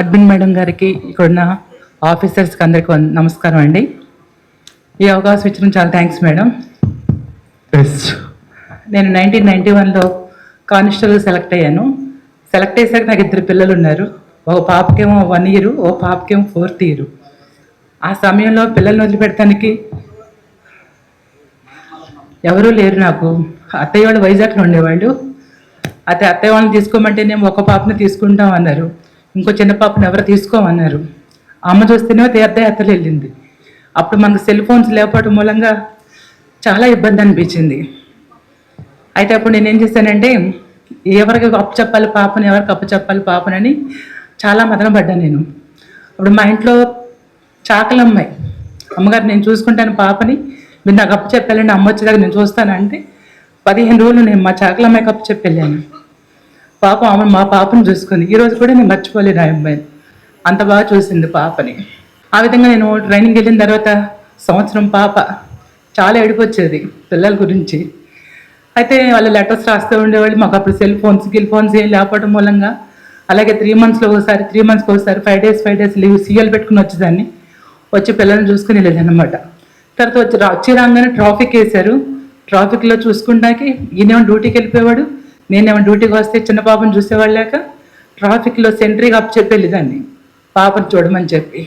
Admin madam గారికి ఇక్కడున్న ఆఫీసర్స్కి అందరికీ నమస్కారం అండి. ఈ అవకాశం ఇచ్చిన చాలా థ్యాంక్స్ మేడం. ఎస్ నేను నైన్టీన్ నైంటీ వన్లో కానిస్టేబుల్ సెలెక్ట్ అయ్యాను. సెలెక్ట్ అయ్యాక నాకు ఇద్దరు పిల్లలు ఉన్నారు. ఒక పాపకేమో వన్ ఇయర్ ఓ పాపకేమో ఫోర్త్ ఇయర్. ఆ సమయంలో పిల్లల్ని వదిలిపెడటానికి ఎవరూ లేరు నాకు. అత్తయ్య వాళ్ళు వైజాగ్లో ఉండేవాళ్ళు. అయితే అత్తయ్య వాళ్ళని తీసుకోమంటేనేమో ఒక పాపని తీసుకుంటాం అన్నారు ఇంకో చిన్న పాపను ఎవరు తీసుకోమన్నారు. అమ్మ చూస్తేనే తీర్థయాత్రలు వెళ్ళింది. అప్పుడు మనకు సెల్ ఫోన్స్ లేకపోవడం మూలంగా చాలా ఇబ్బంది అనిపించింది. అయితే అప్పుడు నేను ఏం చేశానంటే ఎవరికి అప్పు చెప్పాలి పాపని ఎవరికి అప్పు చెప్పాలి పాపనని చాలా మదన పడ్డాను నేను. అప్పుడు మా ఇంట్లో చాకలమ్మాయి అమ్మగారు నేను చూసుకుంటాను పాపని మీరు నాకు అప్పు చెప్పాలండి అమ్మ వచ్చేదాకా నేను చూస్తానంటే పదిహేను రోజులు నేను మా చాకలమ్మాయికి అప్పు చెప్పి వెళ్ళాను. పాపం ఆమె మా పాపను చూసుకుంది ఈ రోజు కూడా నేను మర్చిపోలేను ఆ అమ్మాయిని. అంత బాగా చూసింది పాపని. ఆ విధంగా నేను ట్రైనింగ్ వెళ్ళిన తర్వాత సంవత్సరం పాప చాలా ఎడిపొచ్చేది పిల్లల గురించి. అయితే వాళ్ళు లెటర్స్ రాస్తూ ఉండేవాళ్ళు మాకు అప్పుడు సెల్ ఫోన్స్ గిల్ ఫోన్స్ ఏం లేకపోవడం మూలంగా. అలాగే త్రీ మంత్స్లో ఒకసారి త్రీ మంత్స్కి ఒకసారి five days five days leave CL పెట్టుకుని వచ్చేదాన్ని. వచ్చి పిల్లల్ని చూసుకుని వెళ్ళేదన్నమాట. తర్వాత వచ్చి రా- వచ్చి రాగానే ట్రాఫిక్ వేశారు. ట్రాఫిక్లో చూసుకుంటాకి ఈయనేమో డ్యూటీకి వెళ్ళిపోయేవాడు. నేనేమో డ్యూటీకి వస్తే చిన్న పాపను చూసేవాళ్ళు లేక ట్రాఫిక్లో సెంట్రీగా అప్ చెప్పి వెళ్ళేదాన్ని. పాపను చూడమని చెప్పి.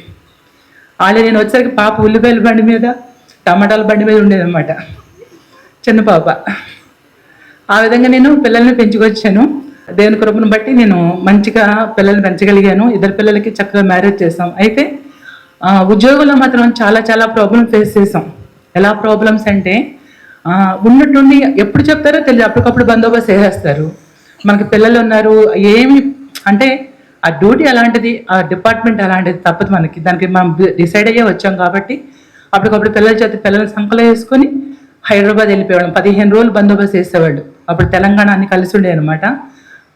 వాళ్ళే నేను వచ్చేసరికి పాప ఉల్లిపాయల బండి మీద టమాటాల బండి మీద ఉండేదన్నమాట. చిన్న పాప. ఆ విధంగా నేను పిల్లల్ని పెంచుకొచ్చాను. దేవుని కృపను బట్టి నేను మంచిగా పిల్లల్ని పెంచగలిగాను. ఇద్దరు పిల్లలకి చక్కగా మ్యారేజ్ చేసాం అయితే ఉద్యోగంలో మాత్రం చాలా చాలా ప్రాబ్లం ఫేస్ చేసాం ఎలా ప్రాబ్లమ్స్ అంటే ఉన్నట్టుండి ఎప్పుడు చెప్తారో తెలియదు. అప్పటికప్పుడు బందోబస్తు వేసేస్తారు మనకి పిల్లలు ఉన్నారు. ఏమి అంటే ఆ డ్యూటీ అలాంటిది ఆ డిపార్ట్మెంట్ అలాంటిది తప్పదు మనకి. దానికి మనం డిసైడ్ అయ్యే వచ్చాం కాబట్టి అప్పటికప్పుడు పిల్లల చేత పిల్లల్ని సంకలో వేసుకొని హైదరాబాద్ వెళ్ళిపోయేవాళ్ళం. పదిహేను రోజులు బందోబస్తు చేసేవాళ్ళు. అప్పుడు తెలంగాణ అన్ని కలిసి ఉండే అనమాట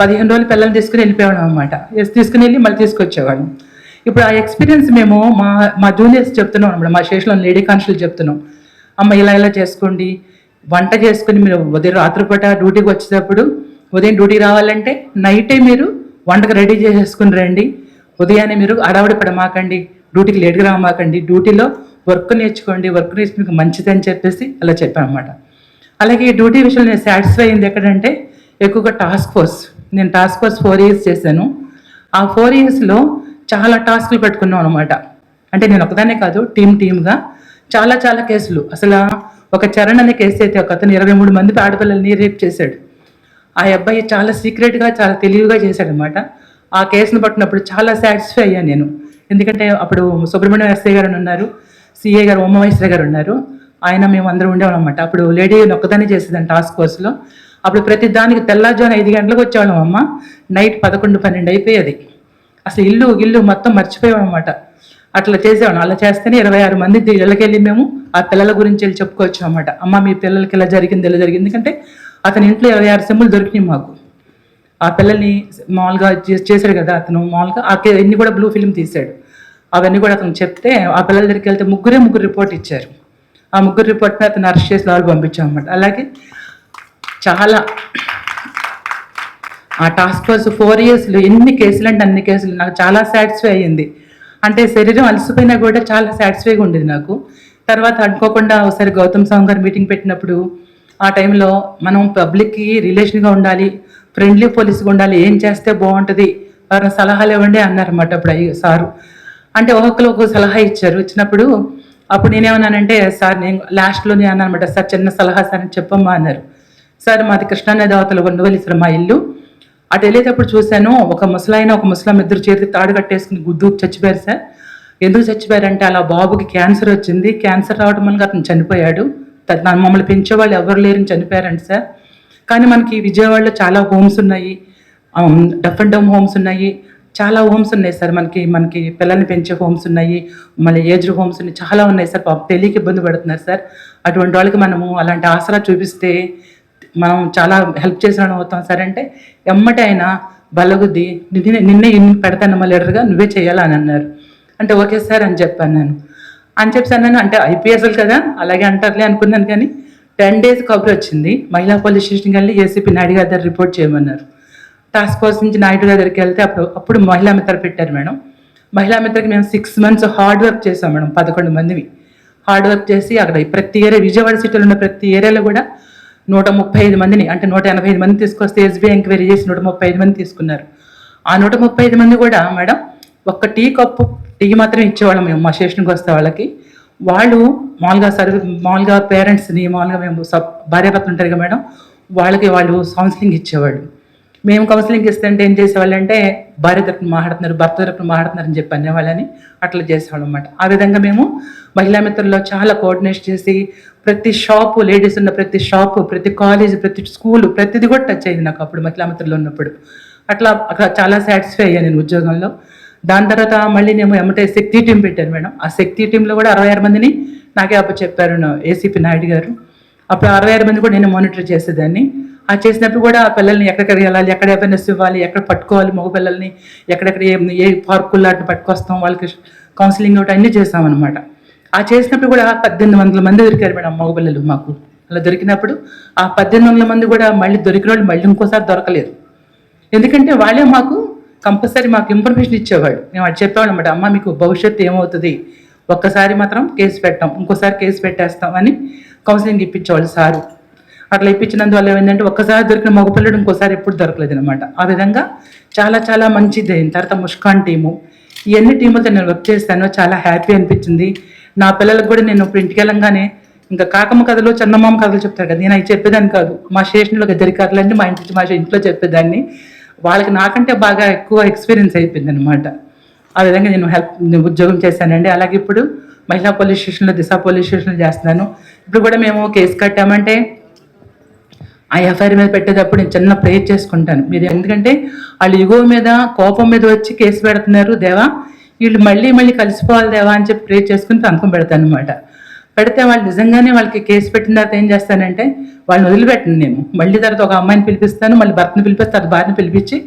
పదిహేను రోజులు పిల్లల్ని తీసుకుని వెళ్ళిపోయాడు అనమాట తీసుకుని వెళ్ళి మళ్ళీ తీసుకొచ్చేవాళ్ళం. ఇప్పుడు ఆ ఎక్స్పీరియన్స్ మేము మా మా జూనియర్స్ చెప్తున్నాం అనమాట మా శేషులో లేడీ కానిస్టేబుల్ చెప్తున్నాం. అమ్మ ఇలా ఇలా చేసుకోండి. వంట చేసుకుని మీరు ఉదయం రాత్రిపూట డ్యూటీకి వచ్చేటప్పుడు ఉదయం డ్యూటీ రావాలంటే నైటే మీరు వంటకు రెడీ చేసేసుకుని రండి. ఉదయాన్నే మీరు అడవడి పడమాకండి. డ్యూటీకి లేట్గా రామాకండి. డ్యూటీలో వర్క్ నేర్చుకోండి. వర్క్ నేర్చుకుని మీకు మంచిదని చెప్పేసి అలా చెప్పాను అనమాట అలాగే ఈ డ్యూటీ విషయంలో నేను సాటిస్ఫై అయింది ఎక్కడంటే ఎక్కువగా టాస్క్ ఫోర్స్ నేను టాస్క్ ఫోర్స్ ఫోర్ ఇయర్స్ చేశాను. ఆ ఫోర్ ఇయర్స్లో చాలా టాస్క్లు పెట్టుకున్నాం అనమాట అంటే నేను ఒకదానే కాదు టీమ్ టీమ్గా చాలా చాలా కేసులు. అసలు ఒక చరణ్ అనే కేసు అయితే ఒక అతను ఇరవై మూడు మంది ఆడపిల్లల్ని రేప్ చేశాడు. ఆ అబ్బాయి చాలా సీక్రెట్గా చాలా తెలివిగా చేశాడనమాట ఆ కేసును పట్టినప్పుడు చాలా సాటిస్ఫై అయ్యాను నేను. ఎందుకంటే అప్పుడు సుబ్రహ్మణ్యం ఎస్ఐ గారు అని ఉన్నారు సిఐ గారు ఉమామహేశ్వర గారు ఉన్నారు. ఆయన మేము అందరం ఉండేవాళ్ళం అనమాట అప్పుడు లేడీ ఒక్కదాన్ని చేసేదాన్ని టాస్క్ ఫోర్స్లో. అప్పుడు ప్రతి దానికి తెల్లారుజామున ఐదు గంటలకు వచ్చేవాళ్ళం అమ్మ. నైట్ పదకొండు పన్నెండు అయిపోయేది. అసలు ఇల్లు ఇల్లు మొత్తం మర్చిపోయాం అనమాట అట్లా చేసేవాడు అలా చేస్తేనే ఇరవై ఆరు మంది ఇళ్ళకెళ్ళి మేము ఆ పిల్లల గురించి వెళ్ళి చెప్పుకోవచ్చు అనమాట అమ్మ మీ పిల్లలకి ఇలా జరిగింది ఇలా జరిగింది. ఎందుకంటే అతని ఇంట్లో ఇరవై ఆరు సెమ్ములు దొరికినాయి మాకు. ఆ పిల్లల్ని మామూలుగా చేశాడు కదా అతను మామూలుగా. ఆ కే- కూడా బ్లూ ఫిల్మ్ తీశాడు. అవన్నీ కూడా అతను చెప్తే ఆ పిల్లల దగ్గరికి వెళ్తే ముగ్గురే ముగ్గురు రిపోర్ట్ ఇచ్చారు. ఆ ముగ్గురు రిపోర్ట్ని అతను అరెస్ట్ చేసి లోపలికి పంపించాం అనమాట అలాగే చాలా ఆ టాస్క్ ఫోర్స్ ఫోర్ ఇయర్స్లో ఎన్ని కేసులు అంటే అన్ని కేసులు నాకు చాలా సాటిస్ఫై అయ్యింది. అంటే శరీరం అలసిపోయినా కూడా చాలా సాటిస్ఫైగా ఉండేది నాకు. తర్వాత అనుకోకుండా ఒకసారి గౌతమ్ సాంగ్ గారు మీటింగ్ పెట్టినప్పుడు ఆ టైంలో మనం పబ్లిక్కి రిలేషన్గా ఉండాలి ఫ్రెండ్లీ పోలీసుగా ఉండాలి ఏం చేస్తే బాగుంటుంది వారిని సలహాలు ఇవ్వండి అన్నారన్నమాట అప్పుడు అయ్యి సారు. అంటే ఒక్కొక్కరు ఒక్కొక్క సలహా ఇచ్చారు. ఇచ్చినప్పుడు అప్పుడు నేనేమన్నానంటే సార్ నేను లాస్ట్లోనే అన్నానమాట సార్ చిన్న సలహా సార్ అని చెప్పమ్మా అన్నారు. సార్ మాది కృష్ణానది అవతల ఉండవల్లి సార్ మా ఇల్లు. అటు వెళ్ళేటప్పుడు చూశాను ఒక ముసలాయన ఒక ముసలాం ఇద్దరు చేతికి తాడు కట్టేసుకుని గుద్దు చచ్చిపోయారు సార్. ఎందుకు చచ్చిపోయారంటే అలా బాబుకి క్యాన్సర్ వచ్చింది. క్యాన్సర్ రావడం వల్ల అతను చనిపోయాడు. మమ్మల్ని పెంచేవాళ్ళు ఎవరు లేరని చనిపోయారండి సార్. కానీ మనకి విజయవాడలో చాలా హోమ్స్ ఉన్నాయి. డఫ్ అండ్ డమ్ హోమ్స్ ఉన్నాయి. చాలా హోమ్స్ ఉన్నాయి సార్ మనకి మనకి పిల్లల్ని పెంచే హోమ్స్ ఉన్నాయి. మళ్ళీ ఏజ్డ్ హోమ్స్ ఉన్నాయి. చాలా ఉన్నాయి సార్. పాపం తెలియక ఇబ్బంది పడుతున్నారు సార్. అటువంటి వాళ్ళకి మనము అలాంటి ఆసరా చూపిస్తే మనం చాలా హెల్ప్ చేసిన అవుతాం. సరే అంటే ఎమ్మటి ఆయన బలగుద్ది నిన్నే నిన్నే ఇన్ని పెడతానమ్మా లీడర్గా నువ్వే చేయాలని అన్నారు. అంటే ఓకే సార్ అని చెప్పాను నేను అని చెప్పి నేను అంటే ఐపీఎస్ఎల్ కదా అలాగే అంటారులే అనుకున్నాను కానీ టెన్ డేస్ కబుర్ వచ్చింది. మహిళా పోలీస్ స్టేషన్కి వెళ్ళి ఏసీపీ నాయుడు గారి దగ్గర రిపోర్ట్ చేయమన్నారు. టాస్క్ ఫోర్స్ నుంచి నాయుడు గారి దగ్గరికి వెళ్తే అప్పుడు అప్పుడు మహిళా మిత్ర పెట్టారు మేడం. మహిళా మిత్రకి మేము సిక్స్ మంత్స్ హార్డ్ వర్క్ చేసాం మేడం పదకొండు మందివి. హార్డ్ వర్క్ చేసి అక్కడ ప్రతి ఏరియా విజయవాడ సిటీలో ఉన్న ప్రతి ఏరియాలో కూడా నూట ముప్పై ఐదు మందిని అంటే నూట ఎనభై ఐదు మంది తీసుకొస్తే ఎస్బీఐ ఎంక్వైరీ చేసి నూట ముప్పై ఐదు మంది తీసుకున్నారు. ఆ నూట ముప్పై ఐదు మంది కూడా మేడం ఒక్క టీ కప్పు టీ మాత్రం ఇచ్చేవాళ్ళం మేము మా స్టేషన్కి వస్తే వాళ్ళకి. వాళ్ళు మామూలుగా సర్వీ మామూలుగా పేరెంట్స్ని మామూలుగా మేము సబ్ భార్యాభర్తలు ఉంటారు కదా మేడం వాళ్ళకి వాళ్ళు కౌన్సిలింగ్ ఇచ్చేవాళ్ళు. మేము కౌన్సిలింగ్ ఇస్తుంటే ఏం చేసేవాళ్ళు అంటే భార్య తరపున మాట్లాడుతున్నారు భర్త తరపున మాట్లాడుతున్నారు అని చెప్పి అనేవాళ్ళని అట్లా చేసేవాళ్ళం అనమాట ఆ విధంగా మేము మహిళా మిత్రుల్లో చాలా కోఆర్డినేట్ చేసి ప్రతి షాపు లేడీస్ ఉన్న ప్రతి షాపు ప్రతి కాలేజ్ ప్రతి స్కూల్ ప్రతిది కూడా టచ్ అయింది నాకు అప్పుడు మహిళా మిత్రులు ఉన్నప్పుడు. అట్లా అక్కడ చాలా సాటిస్ఫై అయ్యాను నేను ఉద్యోగంలో. దాని తర్వాత మళ్ళీ నేను ఎమ్మటే శక్తి టీం పెట్టాను మేడం. ఆ శక్తి టీంలో కూడా అరవై ఆరు మందిని నాకే అప్పుడు చెప్పారు ఏసీపీ నాయుడు గారు. అప్పుడు అరవై ఆరు మంది కూడా నేను మానిటర్ చేసేదాన్ని. ఆ చేసినప్పుడు కూడా ఆ పిల్లల్ని ఎక్కడికి వెళ్ళాలి ఎక్కడ అవేర్నెస్ ఇవ్వాలి ఎక్కడ పట్టుకోవాలి మగ పిల్లల్ని ఎక్కడెక్కడ ఏ ఏ పార్కుల్లో అటు పట్టుకొస్తాం వాళ్ళకి కౌన్సిలింగ్ ఒకటి అన్నీ చేస్తామన్నమాట. ఆ చేసినప్పుడు కూడా పద్దెనిమిది వందల మంది దొరికారు మేడం మగ పిల్లలు మాకు. అలా దొరికినప్పుడు ఆ పద్దెనిమిది వందల మంది కూడా మళ్ళీ దొరికిన వాళ్ళు మళ్ళీ ఇంకోసారి దొరకలేదు. ఎందుకంటే వాళ్ళే మాకు కంపల్సరీ మాకు ఇన్ఫర్మేషన్ ఇచ్చేవాడు మేము అది చెప్పేవాళ్ళం అమ్మ మీకు భవిష్యత్తు ఏమవుతుంది? ఒక్కసారి మాత్రం కేసు పెట్టాం ఇంకోసారి కేసు పెట్టేస్తాం అని కౌన్సిలింగ్ ఇప్పించేవాళ్ళు సారు. అట్లా ఇప్పించినందువల్ల ఏమైందంటే ఒక్కసారి దొరికిన మగపిల్లడు ఇంకోసారి ఎప్పుడు దొరకలేదు అనమాట ఆ విధంగా చాలా చాలా మంచిది. అయిన తర్వాత ముష్కాన్ టీము. ఇవన్నీ టీములతో నేను వర్క్ చేస్తాను. చాలా హ్యాపీ అనిపించింది. నా పిల్లలకు కూడా నేను ఇప్పుడు ఇంటికి వెళ్ళంగానే ఇంకా కాకమ్మ కథలు చందమామ కథలు చెప్తారు కదా నేను అవి చెప్పేదాన్ని కాదు. మా స్టేషన్లో గద్దరికారులన్నీ మా ఇంటి మా ఇంట్లో చెప్పేదాన్ని. వాళ్ళకి నాకంటే బాగా ఎక్కువ ఎక్స్పీరియన్స్ అయిపోయింది అనమాట ఆ విధంగా నేను హెల్ప్ నేను ఉద్యోగం చేశానండి. అలాగే ఇప్పుడు మహిళా పోలీస్ స్టేషన్లో దిశ పోలీస్ స్టేషన్లో చేస్తున్నాను. ఇప్పుడు కూడా మేము కేసు కట్టామంటే ఆ ఎఫ్ఐఆర్ మీద పెట్టేటప్పుడు నేను చిన్న ప్రేయర్ చేసుకుంటాను. మీరు ఎందుకంటే వాళ్ళు ఇగో మీద కోపం మీద వచ్చి కేసు పెడుతున్నారు దేవా. వీళ్ళు మళ్ళీ మళ్ళీ కలిసిపోవాలి దేవా అని చెప్పి ప్రేయర్ చేసుకుని పంపం పెడతాను అనమాట పెడితే వాళ్ళు నిజంగానే వాళ్ళకి కేసు పెట్టిన తర్వాత ఏం చేస్తానంటే వాళ్ళని వదిలిపెట్టను నేను. మళ్ళీ తర్వాత ఒక అమ్మాయిని పిలిపిస్తాను మళ్ళీ భర్తను పిలిపిస్తే తర్వాత భార్యను పిలిపించి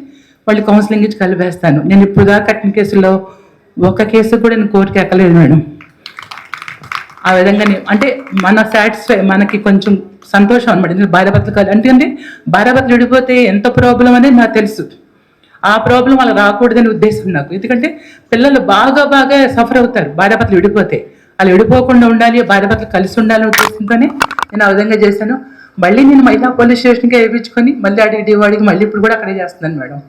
వాళ్ళు కౌన్సిలింగ్ ఇచ్చి కలిపేస్తాను నేను ఇప్పుడు దాకా కట్టిన కేసులో ఒక కేసు కూడా నేను కోర్టుకి ఎక్కలేదు మేడం. ఆ విధంగానే అంటే మన సాటిస్ఫై మనకి కొంచెం సంతోషం అనమాట ఎందుకంటే భార్యాభర్తలు కాదు. ఎందుకంటే భార్యాభర్తలు విడిపోతే ఎంత ప్రాబ్లం అనేది నాకు తెలుసు. ఆ ప్రాబ్లం అలా రాకూడదని ఉద్దేశం నాకు. ఎందుకంటే పిల్లలు బాగా బాగా సఫర్ అవుతారు భార్యాభర్తలు విడిపోతే. వాళ్ళు విడిపోకుండా ఉండాలి భార్యాభర్తలు కలిసి ఉండాలని ఉద్దేశంతోనే నేను ఆ విధంగా చేశాను. మళ్ళీ నేను మహిళా పోలీస్ స్టేషన్కి వేయించుకొని మళ్ళీ అడిగి వాడికి మళ్ళీ ఇప్పుడు కూడా అక్కడే చేస్తున్నాను మేడం.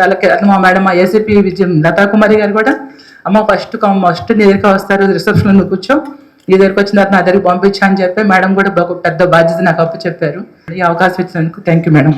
చాలా కే- మా మేడం మా ఏసీపీ విజయం లతా కుమారి గారు కూడా అమ్మ ఫస్ట్ ఫస్ట్ నీ వస్తారు రిసెప్షన్లో కూర్చో. నీ దగ్గరికి వచ్చిన తర్వాత నా దగ్గరికి పంపించా అని చెప్పి మేడం కూడా పెద్ద బాధ్యత నాకు అప్పు చెప్పారు. ఈ అవకాశం ఇచ్చినందుకు థ్యాంక్ యూ మేడం.